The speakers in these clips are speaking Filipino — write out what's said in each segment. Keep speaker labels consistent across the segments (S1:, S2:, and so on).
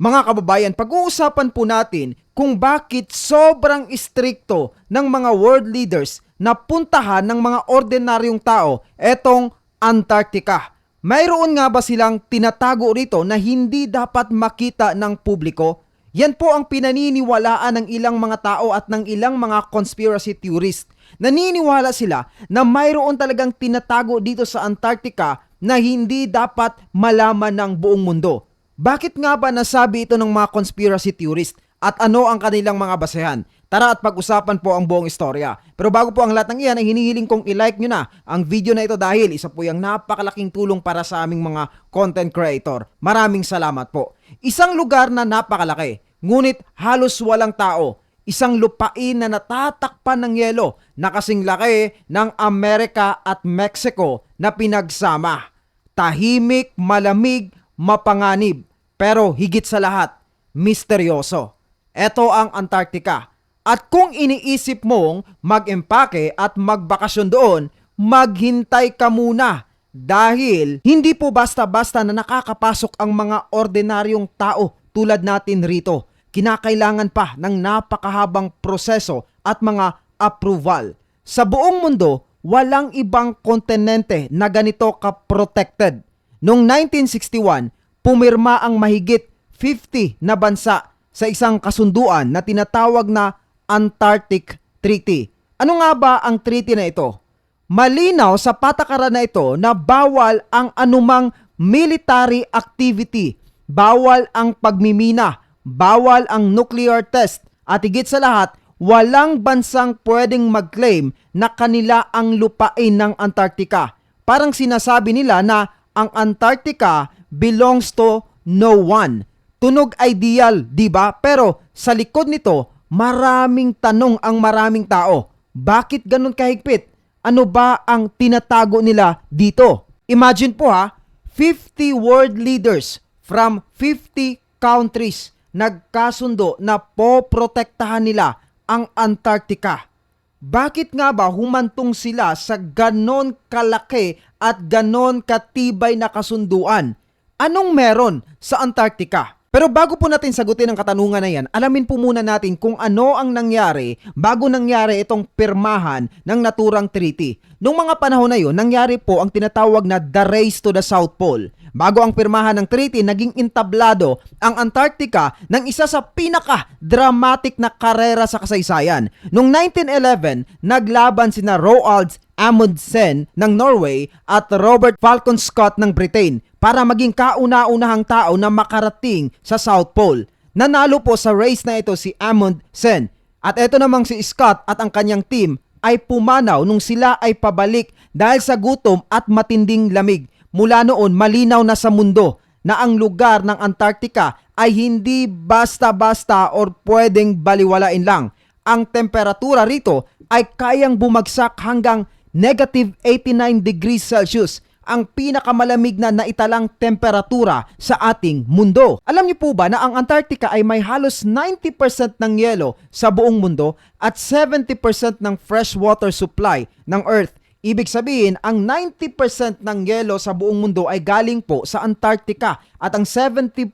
S1: Mga kababayan, pag-uusapan po natin kung bakit sobrang istrikto ng mga world leaders na puntahan ng mga ordinaryong tao etong Antarctica. Mayroon nga ba silang tinatago rito na hindi dapat makita ng publiko? Yan po ang pinaniniwalaan ng ilang mga tao at ng ilang mga conspiracy theorists. Naniniwala sila na mayroon talagang tinatago dito sa Antarctica na hindi dapat malaman ng buong mundo. Bakit nga ba nasabi ito ng mga conspiracy theorists? At ano ang kanilang mga basehan? Tara at pag-usapan po ang buong istorya. Pero bago po ang lahat ng iyan ay hinihiling kong i-like nyo na ang video na ito dahil isa po yung napakalaking tulong para sa aming mga content creator. Maraming salamat po. Isang lugar na napakalaki, ngunit halos walang tao. Isang lupain na natatakpan ng yelo na kasing laki ng Amerika at Mexico na pinagsama. Tahimik, malamig, mapanganib, pero higit sa lahat, misteryoso. Ito ang Antarctica. At kung iniisip mong mag-empake at magbakasyon doon, maghintay ka muna dahil hindi po basta-basta na nakakapasok ang mga ordinaryong tao tulad natin rito. Kinakailangan pa ng napakahabang proseso at mga approval. Sa buong mundo, walang ibang kontinente na ganito ka-protected. Noong 1961, pumirma ang mahigit 50 na bansa sa isang kasunduan na tinatawag na Antarctic Treaty. Ano nga ba ang treaty na ito? Malinaw sa patakaran na ito na bawal ang anumang military activity, bawal ang pagmimina, bawal ang nuclear test, at higit sa lahat, walang bansang pwedeng mag-claim na kanila ang lupain ng Antarctica. Parang sinasabi nila na ang Antarctica belongs to no one. Tunog ideal, 'di ba? Pero sa likod nito, maraming tanong ang maraming tao. Bakit ganun kahigpit? Ano ba ang tinatago nila dito? Imagine po ha, 50 world leaders from 50 countries nagkasundo na poprotektahan nila ang Antarctica. Bakit nga ba humantong sila sa ganon kalaki at ganon katibay na kasunduan? Anong meron sa Antarctica? Pero bago po natin sagutin ang katanungan na yan, alamin po muna natin kung ano ang nangyari bago nangyari itong pirmahan ng naturang treaty. Noong mga panahon na yun, nangyari po ang tinatawag na The Race to the South Pole. Bago ang pirmahan ng treaty, naging entablado ang Antarctica ng isa sa pinaka-dramatic na karera sa kasaysayan. Noong 1911, naglaban sina Roald Amundsen ng Norway at Robert Falcon Scott ng Britain para maging kauna-unahang tao na makarating sa South Pole. Nanalo po sa race na ito si Amundsen. At ito namang si Scott at ang kanyang team ay pumanaw nung sila ay pabalik dahil sa gutom at matinding lamig. Mula noon malinaw na sa mundo na ang lugar ng Antarctica ay hindi basta-basta or pwedeng baliwalain lang. Ang temperatura rito ay kayang bumagsak hanggang negative 89 degrees Celsius ang pinakamalamig na naitalang temperatura sa ating mundo. Alam niyo po ba na ang Antarctica ay may halos 90% ng yelo sa buong mundo at 70% ng freshwater supply ng Earth? Ibig sabihin, ang 90% ng yelo sa buong mundo ay galing po sa Antarctica at ang 70%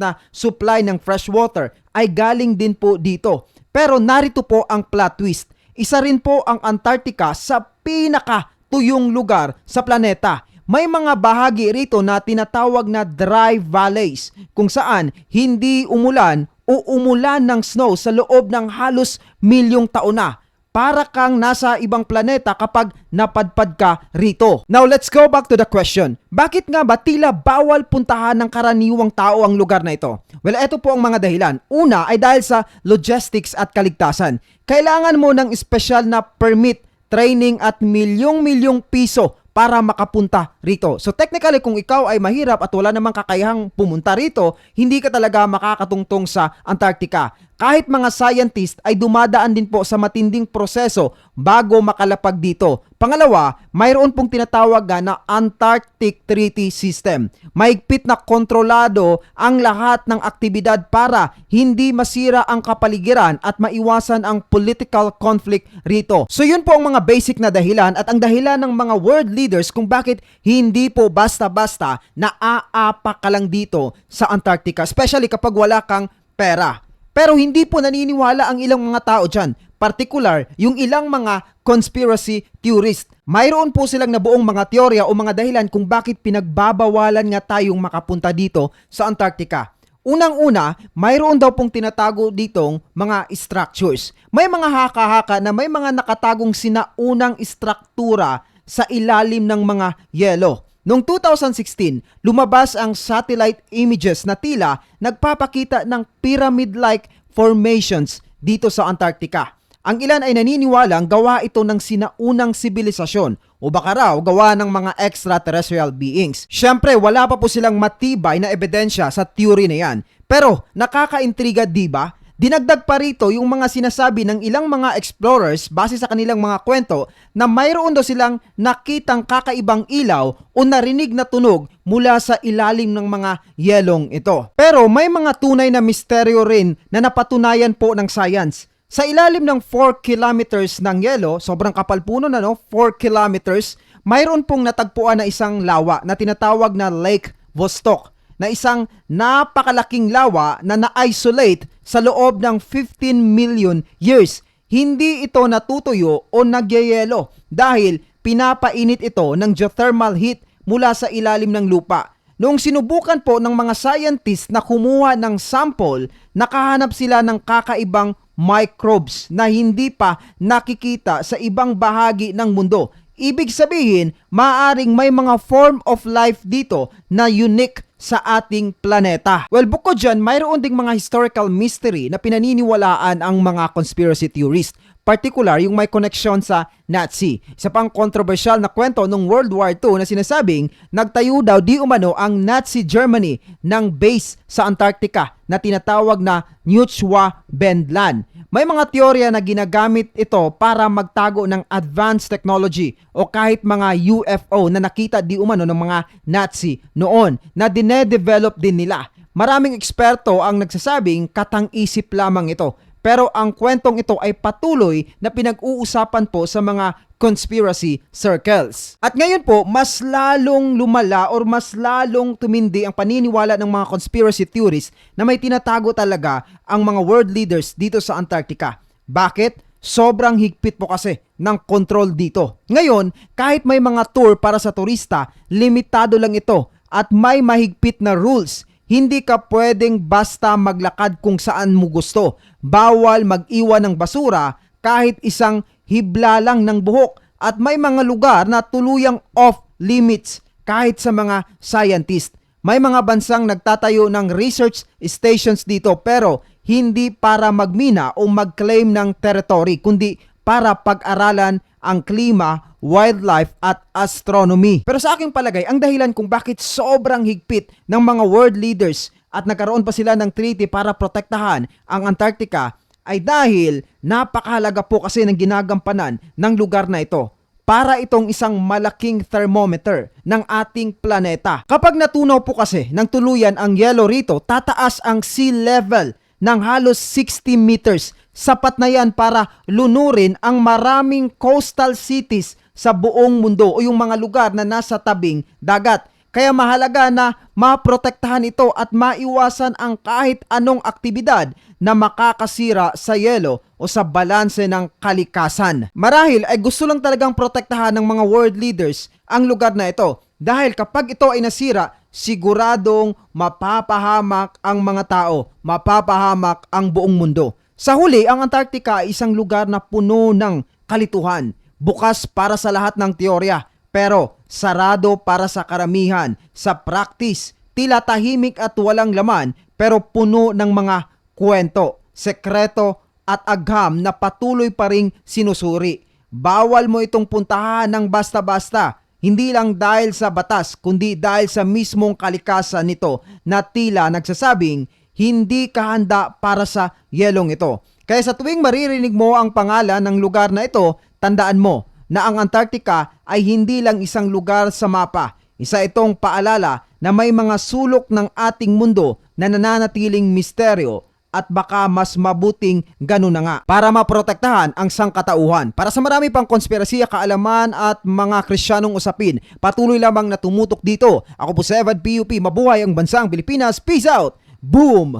S1: na supply ng freshwater ay galing din po dito. Pero narito po ang plot twist. Isa rin po ang Antarctica sa pinaka tuyong lugar sa planeta. May mga bahagi rito na tinatawag na dry valleys kung saan hindi umulan o umulan ng snow sa loob ng halos milyong taon na. Para kang nasa ibang planeta kapag napadpad ka rito. Now let's go back to the question. Bakit nga ba tila bawal puntahan ng karaniwang tao ang lugar na ito? Well, ito po ang mga dahilan. Una ay dahil sa logistics at kaligtasan. Kailangan mo ng espesyal na permit training at milyong-milyong piso para makapunta rito. So technically kung ikaw ay mahirap at wala namang kakayahang pumunta rito, hindi ka talaga makakatungtong sa Antarctica. Kahit mga scientist ay dumadaan din po sa matinding proseso bago makalapag dito. Pangalawa, mayroon pong tinatawag na Antarctic Treaty System. Mahigpit na kontrolado ang lahat ng aktibidad para hindi masira ang kapaligiran at maiwasan ang political conflict rito. So yun po ang mga basic na dahilan at ang dahilan ng mga world leaders kung bakit hindi po basta-basta na aapa ka lang dito sa Antarctica, especially kapag wala kang pera. Pero hindi po naniniwala ang ilang mga tao dyan. Particular, yung ilang mga conspiracy theorist. Mayroon po silang nabuong mga teorya o mga dahilan kung bakit pinagbabawalan nga tayong makapunta dito sa Antarctica. Unang-una, mayroon daw pong tinatago ditong mga structures. May mga haka-haka na may mga nakatagong sinaunang istruktura sa ilalim ng mga yelo. Noong 2016, lumabas ang satellite images na tila nagpapakita ng pyramid-like formations dito sa Antarctica. Ang ilan ay naniniwalang gawa ito ng sinaunang sibilisasyon o baka raw gawa ng mga extraterrestrial beings. Siyempre, wala pa po silang matibay na ebidensya sa theory na yan. Pero nakakaintriga di ba? Dinagdag pa rito yung mga sinasabi ng ilang mga explorers base sa kanilang mga kwento na mayroon daw silang nakitang kakaibang ilaw o narinig na tunog mula sa ilalim ng mga yelong ito. Pero may mga tunay na misteryo rin na napatunayan po ng science. Sa ilalim ng 4 kilometers ng yelo, sobrang kapal puno na no, 4 kilometers, mayroon pong natagpuan na isang lawa na tinatawag na Lake Vostok na isang napakalaking lawa na na-isolate sa loob ng 15 million years. Hindi ito natutuyo o nagyayelo dahil pinapainit ito ng geothermal heat mula sa ilalim ng lupa. Noong sinubukan po ng mga scientist na kumuha ng sample, nakahanap sila ng kakaibang microbes na hindi pa nakikita sa ibang bahagi ng mundo. Ibig sabihin, maaring may mga form of life dito na unique sa ating planeta. Well, bukod dyan, mayroon ding mga historical mystery na pinaniniwalaan ang mga conspiracy theorists. Particular, yung may connection sa Nazi. Isa pang controversial na kwento ng World War II na sinasabing nagtayo daw di umano ang Nazi Germany ng base sa Antarctica na tinatawag na Neuschwa Bendland. May mga teorya na ginagamit ito para magtago ng advanced technology o kahit mga UFO na nakita di umano ng mga Nazi noon na dinedevelop din nila. Maraming eksperto ang nagsasabing katang-isip lamang ito. Pero ang kwentong ito ay patuloy na pinag-uusapan po sa mga conspiracy circles. At ngayon po, mas lalong lumala or mas lalong tumindi ang paniniwala ng mga conspiracy theorists na may tinatago talaga ang mga world leaders dito sa Antarctica. Bakit? Sobrang higpit po kasi ng control dito. Ngayon, kahit may mga tour para sa turista, limitado lang ito at may mahigpit na rules. Hindi ka pwedeng basta maglakad kung saan mo gusto. Bawal mag-iwan ng basura kahit isang hibla lang ng buhok at may mga lugar na tuluyang off limits kahit sa mga scientist. May mga bansang nagtatayo ng research stations dito pero hindi para magmina o mag-claim ng territory kundi para pag-aralan ang klima, wildlife at astronomy. Pero sa aking palagay, ang dahilan kung bakit sobrang higpit ng mga world leaders at nagkaroon pa sila ng treaty para protektahan ang Antarctica ay dahil napakahalaga po kasi ng ginagampanan ng lugar na ito para itong isang malaking thermometer ng ating planeta. Kapag natunaw po kasi ng tuluyan ang yellow rito, tataas ang sea level ng halos 60 meters. Sapat na yan para lunurin ang maraming coastal cities sa buong mundo o yung mga lugar na nasa tabing dagat. Kaya mahalaga na maprotektahan ito at maiwasan ang kahit anong aktibidad na makakasira sa yelo o sa balanse ng kalikasan. Marahil ay gusto lang talagang protektahan ng mga world leaders ang lugar na ito dahil kapag ito ay nasira, siguradong mapapahamak ang mga tao, mapapahamak ang buong mundo. Sa huli, ang Antarctica ay isang lugar na puno ng kalituhan, bukas para sa lahat ng teorya, pero sarado para sa karamihan. Sa practice, tila tahimik at walang laman pero puno ng mga kwento, sekreto at agham na patuloy pa ring sinusuri. Bawal mo itong puntahan ng basta-basta, hindi lang dahil sa batas kundi dahil sa mismong kalikasan nito na tila nagsasabing hindi ka handa para sa yelong ito. Kaya sa tuwing maririnig mo ang pangalan ng lugar na ito, tandaan mo na ang Antarctica ay hindi lang isang lugar sa mapa. Isa itong paalala na may mga sulok ng ating mundo na nananatiling misteryo at baka mas mabuting ganun na nga para maprotektahan ang sangkatauhan. Para sa marami pang konspirasiya, kaalaman at mga krisyanong usapin, patuloy lamang na tumutok dito. Ako po si Evan PUP, mabuhay ang bansang Pilipinas. Peace out! Boom!